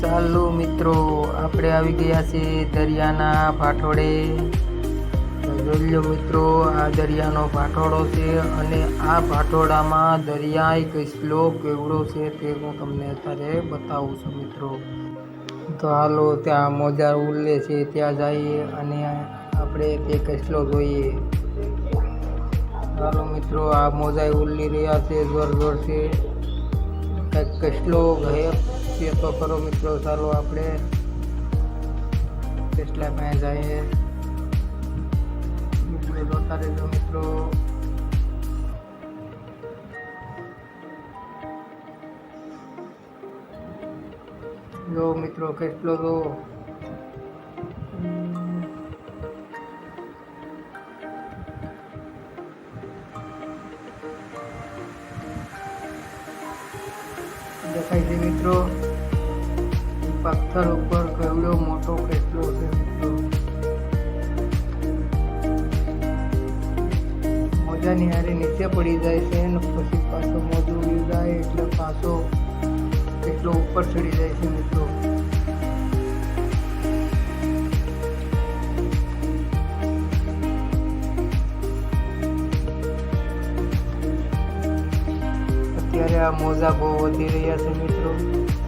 ચાલો મિત્રો, આપણે આવી ગયા છીએ દરિયાના પાઠોડે જોઈ મિત્રો, આ દરિયાનો પાઠોડો છે અને આ ભાટોડામાં દરિયાઈ કસલો કેવડો છે તે હું તમને અત્યારે બતાવું છું મિત્રો. તો હાલો, ત્યાં મોજા ઉલ્લે છે, ત્યાં જઈએ અને આપણે તે કસલો જોઈએ. ચાલો મિત્રો, આ મોજા ઉલ્લી રહ્યા છે, જોર જોર છે. કંઈક કેટલો છે તો કરો મિત્રો, ચાલો આપણે કેટલા મેં જઈએ. જોતા રહેજો મિત્રો. જો મિત્રો, કેટલો તો દેખાય છે મિત્રો. પથ્થર ઉપર કેવડો મોટો કેટલો છે મિત્રો? મોજાની હારે નીચે પડી જાય છે અને પછી પાછો મોજું જાય એટલે પાછો કેટલો ઉપર ચડી જાય છે મિત્રો. અત્યારે આ મોજા બહુ વધી રહ્યા છે મિત્રો.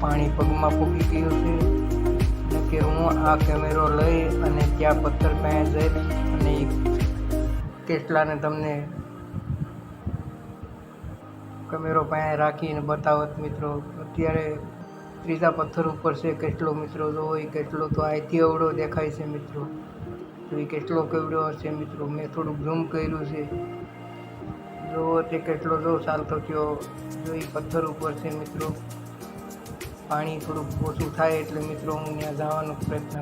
પાણી પગમાં ફૂકી ગયું છે. કે હું આ કેમેરો લઈ અને ત્યાં પથ્થર પાસે જઈ અને કેટલાને તમને કેમેરો પાસે રાખીને બતાવત મિત્રો. અત્યારે ત્રીજા પથ્થર ઉપર છે કેટલો મિત્રો જો એ કેટલો તો અહીંથી અવડો દેખાય છે મિત્રો. તો એ કેટલો કેવડો હશે મિત્રો? મેં થોડુંક ઝૂમ કર્યું છે. જો તે કેટલો જો ચાલતો થયો, જો એ પથ્થર ઉપર છે મિત્રો. પાણી થોડુંક ઓછું થાય એટલે મિત્રો હું ત્યાં જવાનો પ્રયત્ન